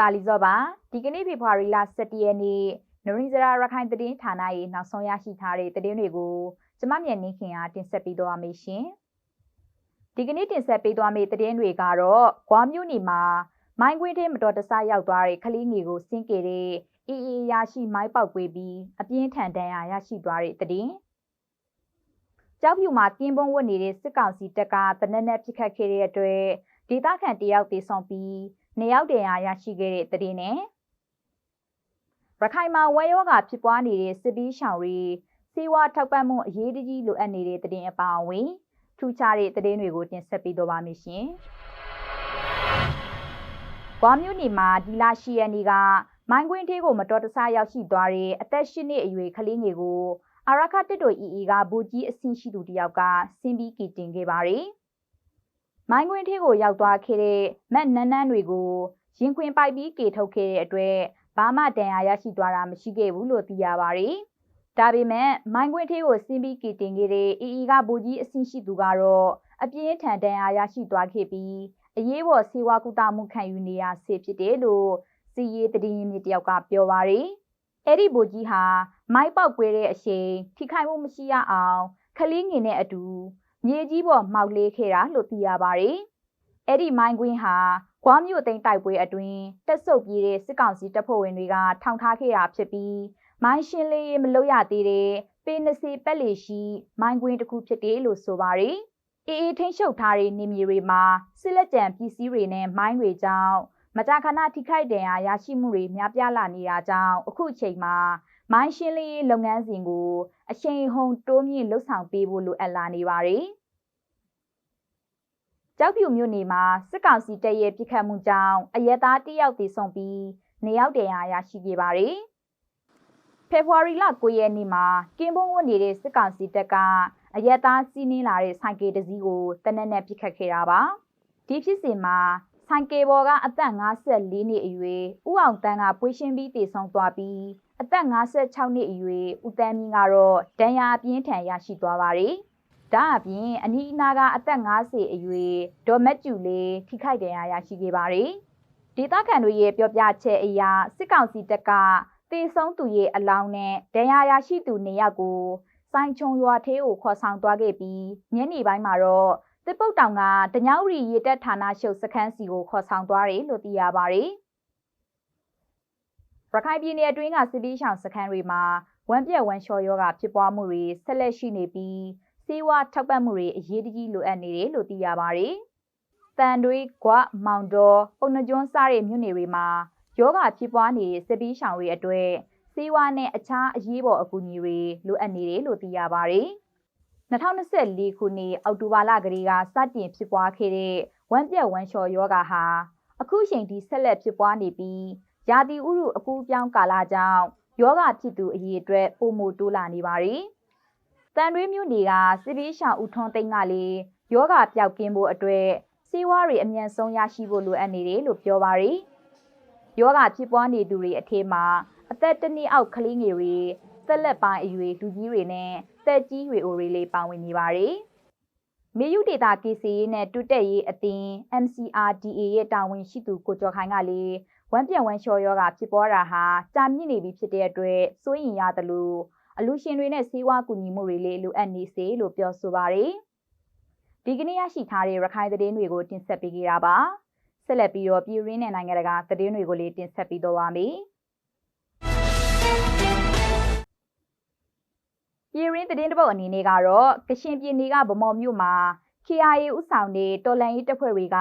တာလီဇော့ပါဒီကနေ့ဖေဖော်ဝါရီလ17ရက်နေ့နရင်းစရာရခိုင်သတင်းဌာနရဲ့နောက်ဆုံးရရှိထားတဲ့သတင်းတွေကိုကျမမြန်နေခင်အားတင်ဆက်ပေးသွားမယ်ရှင်ဒီကနေ့တင်ဆက်ပေးသွားမယ့်သတင်းတွေကတော့ဂွာမြို့နယ်မှာမိုင်းခွင်းထဲမတော်တဆရောက်သွားတဲ့ကလေးငယ်ကိုစင်းကေတဲ့အေးအေးရရှိမိုင်းပေါက်ကွေးပြီးအပြင်းထန်ဒဏ်ရာရရှိသွားတဲ့သတင်းကြောက်ဖြူမှာကင်းပုံးဝတ်နေတဲ့စစ်ကောင်စီတပ်ကတနက်နေ့ပြစ်ခတ်ခဲ့တဲ့အတွက်ဒေသခံတယောက်တေဆုံးပြီး နေရောက်တယ်အားရရှိခဲ့တဲ့သတင်းနဲ့ရခိုင်မှာဝဲယောဂဖြစ်ပွားနေတဲ့စစ်ပီးရှောင်တွေစေဝါထောက်ပံ့မှုအရေးတကြီးလိုအပ်နေတဲ့သတင်းအပါအဝင်ထူးခြားတဲ့သတင်းတွေကိုတင်ဆက်ပေးတော့ပါမယ်ရှင်။ကွာမြို့နယ်မှာဒီလာရှိရနီကမိုင်းကွင်းသေးကိုမတော်တဆရောက်ရှိသွားတဲ့အသက်၈နှစ်အရွယ်ကလေးငယ်ကိုအာရခတစ်တို့အီအီကဘူကြီးအဆင့်ရှိသူတယောက်ကဆင်းပြီးကည်တင်ခဲ့ပါတယ်။ မိုင်းခွင်းထဲကိုရောက်သွားခဲ့တဲ့မက်နန်းနန်းတွေကိုရင်ခွင်ပိုက်ပြီးကေထုတ်ခဲ့တဲ့အတွက်ဘာမှတန်ရာရရှိသွားတာမရှိခဲ့ဘူးလို့သိရပါတယ်။ဒါပေမဲ့မိုင်းခွင်းထဲကိုဆင်းပြီးကေတင်ခဲ့တဲ့အီအီကဘူကြီးအဆင့်ရှိသူကတော့အပြင်းထန်တန်ရာရရှိသွားခဲ့ပြီးအရေးပေါ်ဆေးဝါးကုသမှုခံယူနေရဆေးဖြစ်တယ်လို့စီရေးတည်င်းမြစ်တယောက်ကပြောပါတယ်။အဲ့ဒီဘူကြီးဟာမိုက်ပေါက်ကွဲတဲ့အချိန်ထိခိုက်မှုမရှိရအောင်ခလီးငင်နဲ့အတူ မြေကြီးပေါ်မှောက်လေးခဲ့တာလို့သိရပါတယ်။အဲ့ဒီမိုင်းကွင်းဟာကွားမြို့သိမ်းတိုက်ပွဲအတွင်းတက်ဆုပ်ပြေးတဲ့စစ်ကောင်စီတပ်ဖွဲ့ဝင်တွေကထောင်ထားခဲ့တာဖြစ်ပြီးမိုင်းရှင်းလေးမလုပ်ရသေးတဲ့ပေ20ပက်လီရှိမိုင်းကွင်းတစ်ခုဖြစ်တယ်လို့ဆိုပါတယ်။အေးအေးထိန်ရှုပ်ထားတဲ့နေမြေတွေမှာစစ်လက်ကျန်ပစ္စည်းတွေနဲ့မိုင်းတွေကြောင့် မကြာခဏထိခိုက်ဒဏ်ရာရရှိမှုတွေများပြားလာနေတာကြောင့်အခုအချိန်မှာမိုင်းရှင်းလေးလုပ်ငန်းစဉ်ကိုအချိန်ဟုန်တိုးမြင့်လှုပ်ဆောင်ပေးဖို့လိုအပ်လာနေပါတယ်။ကြောက်ဖြူမြို့နယ်မှာစစ်ကောင်စီတပ်ရဲ့ပြစ်ခတ်မှုကြောင့်အရက်သားတယောက်သေဆုံးပြီးနေရောက်တရားရရှိခဲ့ပါတယ်။ဖေဖော်ဝါရီလ9ရက်နေ့မှာကင်းဘုံဝတ်နေတဲ့စစ်ကောင်စီတပ်ကအရက်သားစီးနင်းလာတဲ့ဆိုင်ကယ်တစ်စီးကိုတနက်နဲ့ပြစ်ခတ်ခဲ့တာပါ။ဒီဖြစ်စဉ်မှာ ဆိုင်ကယ်ပေါ်ကအသက်54နှစ်အရွယ်ဦးအောင်တန်းကပွေးရှင်းပြီးတည်ဆုံသွားပြီးအသက်56နှစ်အရွယ်ဦးတန်းမြင့်ကတော့ဒဏ်ရာပြင်းထန်ရရှိသွားပါတယ်။ဒါအပြင်အနီးအနားကအသက်50အရွယ်ဒေါ်မက်ကျူလေးထိခိုက်ဒဏ်ရာရရှိခဲ့ပါတယ်။ဒေသခံတွေရဲ့ပြောပြချက်အရစစ်ကောင်စီတပ်ကတေဆုံးသူရဲ့အလောင်းနဲ့ဒဏ်ရာရရှိသူနေယောက်ကိုစိုင်းချုံရွာသေးကိုခေါ်ဆောင်သွားခဲ့ပြီးညနေပိုင်းမှာတော့ တစ်ပုတ်တောင်ကတညောင်ရီရေတက်ဌာနရှုပ်စခန်းစီကိုခေါ်ဆောင်သွားတယ်လို့သိရပါတယ်။ရခိုင်ပြည်နယ်အတွင်းကစစ်ပေးရှောင်စခန်းတွေမှာဝမ်းပြက်ဝမ်းလျှော်ယောဂဖြစ်ပွားမှုတွေဆက်လက်ရှိနေပြီးစေဝါထောက်ပံ့မှုတွေအရေးတကြီးလိုအပ်နေတယ်လို့သိရပါတယ်။တန်တွေးကွမောင်တော်ပုံနှကျွန်းစားတဲ့မြို့နယ်တွေမှာယောဂဖြစ်ပွားနေတဲ့စစ်ပေးရှောင်တွေအတွက်စေဝါနဲ့အခြားအရေးပေါ်အကူအညီတွေလိုအပ်နေတယ်လို့သိရပါတယ်။ 2024ခုနှစ်အောက်တိုဘာလကလေးကစတင်ဖြစ်ပွားခဲ့တဲ့ဝမ်းပြက်ဝမ်းလျှော်ယောဂဟာအခုချိန်ထိဆက်လက်ဖြစ်ပွားနေပြီးရာသီဥတုအကူးပြောင်းကာလကြောင့်ယောဂဖြစ်သူအရေးအတွက်ပုံမတိုးလာနေပါရီ။တန်ရွေးမြို့နယ်ကစစ်ပီးရှောင်ဦးထွန်းသိန်းကလည်းယောဂပျောက်ကင်းဖို့အတွက်စီးဝါးတွေအမြန်ဆုံးရရှိဖို့လိုအပ်နေတယ်လို့ပြောပါရီ။ယောဂဖြစ်ပွားနေသူတွေအထက်မှာအသက်တနှစ်အောက်ကလေးငယ်တွေသက်လက်ပိုင်းအရွယ်လူကြီးတွေနဲ့ သက်ကြီးတွေအိုတွေလေးပါဝင်နေပါရီ။မေယုဒေတာ KCA နဲ့တူတက်ရေးအသင်း MCRDA ရဲ့တာဝန်ရှိသူကိုကျော်ခိုင်ကလည်းဝမ်းပြန်ဝမ်းလျှော်ယောဂဖြစ်ပေါ်တာဟာကြာမြင့်နေပြီဖြစ်တဲ့အတွက်စိုးရင်ရတယ်လို့အလူရှင်တွေနဲ့ဆေးဝါးကူညီမှုတွေလေးလိုအပ်နေစေလို့ပြောဆိုပါရယ်ဒီကနေ့ရရှိထားတဲ့ရခိုင်သတင်းတွေကိုတင်ဆက်ပေးကြတာပါဆက်လက်ပြီးတော့ပြည်ရင်းနဲ့နိုင်ငံတကာသတင်းတွေကိုလေးတင်ဆက်ပေးတော့ပါမယ် ပြည်ရင်းသတင်းတပုတ်အနေနဲ့ကတော့ကရှင်ပြည်နယ်ကဗမော်မြို့မှာ KIA ဥဆောင်တဲ့တော်လန်ရေးတပ်ဖွဲ့တွေက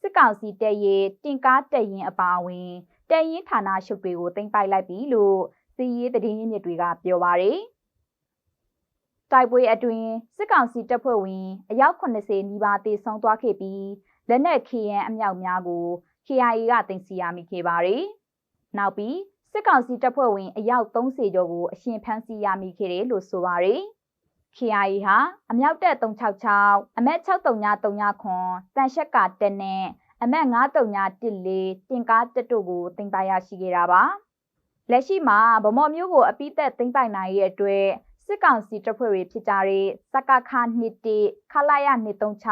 စစ်ကောင်စီတပ်ရဲ့တင်ကားတပ်ရင်အပါအဝင်တပ်ရင်ဌာနရှုပ်တွေကိုတင်ပိုက်လိုက်ပြီလို့စီရေးသတင်းရင်းမြစ်တွေကပြောပါရယ်တိုက်ပွဲအတွင်းစစ်ကောင်စီတပ်ဖွဲ့ဝင်အယောက်80နီးပါးတေဆုံးသွားခဲ့ပြီးလက်နက်ခေရန်အမြောက်များကို KIA ကတင်စီရမိခဲ့ပါရယ်နောက်ပြီး စစ်ကောင်စီတပ်ဖွဲ့ဝင်အယောက်30ကျော်ကိုအရှင်ဖမ်းဆီးရမိခဲ့တယ်လို့ဆိုပါရယ် KIA ဟာအမြောက်တက်366အမက်6339ခွန်တန်ရှက်ကတက်နဲ့အမက်9314တင်ကားတက်တို့ကိုတင်ပိုင်ရရှိခဲ့တာပါလက်ရှိမှာဗမော်မျိုးကိုအပိသက်တင်ပိုင်နိုင်ရဲ့အတွက်စစ်ကောင်စီတပ်ဖွဲ့တွေဖြစ်ကြတဲ့စကခ21ခလာရ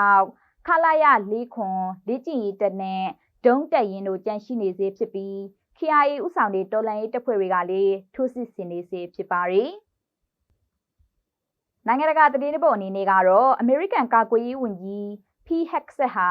236ခလာရ4ခွန်လေးကျင်ရီတက်နဲ့ဒုံးတက်ရင်တို့ကြန့်ရှိနေစေဖြစ်ပြီး KIA ဥဆောင်တဲ့တော်လှန်ရေးတပ်ဖွဲ့တွေကလည်းထိုးစစ်ဆင်နေစေဖြစ်ပါတယ်။နိုင်ငံတကာသတင်းတွေပေါ်အနေနဲ့ကတော့အမေရိကန်ကာကွယ်ရေးဝန်ကြီး P. Hexet ဟာ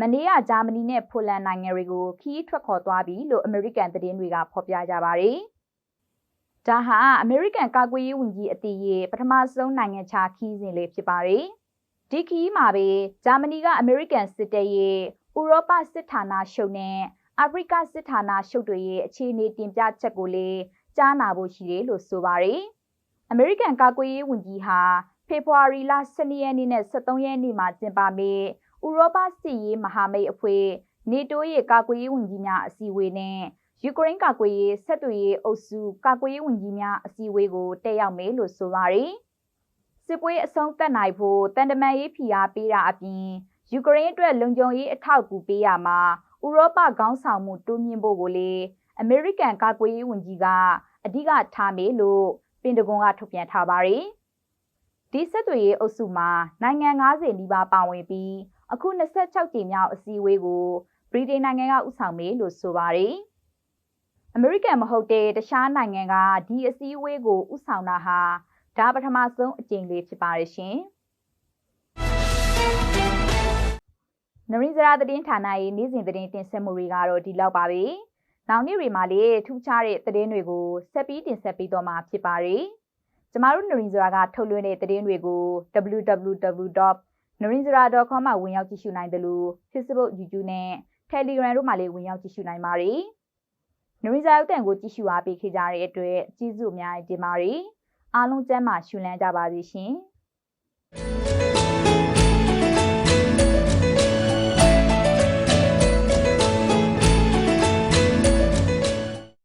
မနေ့ကဂျာမနီနဲ့ပိုလန်နိုင်ငံတွေကိုခီးထွက်ခေါ်သွားပြီလို့အမေရိကန်သတင်းတွေကဖော်ပြကြပါတယ်။ဒါဟာအမေရိကန်ကာကွယ်ရေးဝန်ကြီးအတီးရဲ့ပထမဆုံးနိုင်ငံခြားခီးစဉ်လေးဖြစ်ပါတယ်။ဒီခီးမှာပဲဂျာမနီကအမေရိကန်စစ်တပ်ရဲ့ဥရောပစစ်ဌာနရှုပ်နဲ့ အာဖရိကစစ်ဌာနရှုပ်တွေရဲ့အခြေအနေတင်ပြချက်ကိုလည်းကြားနာဖို့ရှိတယ်လို့ဆိုပါတယ်။အမေရိကန်ကာကွယ်ရေးဝန်ကြီးဟာဖေဖော်ဝါရီလ12ရက်နေ့နဲ့13ရက်နေ့မှာကျင်းပမယ့်ဥရောပစစ်ရေးမဟာမိတ်အဖွဲ့နေတိုးရဲ့ကာကွယ်ရေးဝန်ကြီးများအစည်းအဝေးနဲ့ယူကရိန်းကာကွယ်ရေးဆက်သွယ်ရေးအုပ်စုကာကွယ်ရေးဝန်ကြီးများအစည်းအဝေးကိုတက်ရောက်မယ်လို့ဆိုပါတယ်။စစ်ပွဲအဆုံးသတ်နိုင်ဖို့တန်တမန်ရေးဖိအားပေးတာအပြင်ယူကရိန်းအတွက်လုံခြုံရေးအထောက်အကူပေးရမှာ ဥရောပခေါင်းဆောင်မှုတိုးမြင့်ဖို့ကိုလေအမေရိကန်ကာကွယ်ရေးဝန်ကြီးကအဓိကထားမယ်လို့ပင်တဂွန်ကထုတ်ပြန်ထားပါတယ်။ဒီဆက်သွယ်ရေးအုပ်စုမှာနိုင်ငံ90နီးပါးပါဝင်ပြီးအခု26ကြိမ်မြောက်အစည်းအဝေးကိုဗြိတိန်နိုင်ငံကဥဆောင်မယ်လို့ဆိုပါတယ်။အမေရိကန်မဟုတ်တဲ့တခြားနိုင်ငံကဒီအစည်းအဝေးကိုဥဆောင်တာဟာဒါပထမဆုံးအကြိမ်လေးဖြစ်ပါတယ်ရှင်။ နရင်းစရာသတင်းဌာနရဲ့နေ့စဉ်သတင်းတင်ဆက်မှုတွေကတော့ဒီလောက်ပါပဲ။နောက်နေ့တွေမှာလည်းထူးခြားတဲ့သတင်းတွေကိုဆက်ပြီးတင်ဆက်ပေးတော့မှာဖြစ်ပါတယ်။ကျမတို့နရင်းစရာကထုတ်လွှင့်တဲ့သတင်းတွေကို www.narinzara.com မှာဝင်ရောက်ကြည့်ရှုနိုင်တယ်လို့ Facebook, YouTube နဲ့ Telegram တို့မှာလည်းဝင်ရောက်ကြည့်ရှုနိုင်ပါတယ်။နရင်းစရာအတန်ကိုကြည့်ရှုအားပေးခဲ့ကြတဲ့အတွက်ကျေးဇူးအများကြီးတင်ပါတယ်။အားလုံးကျမ်းမာရှုလန်းကြပါစေရှင်။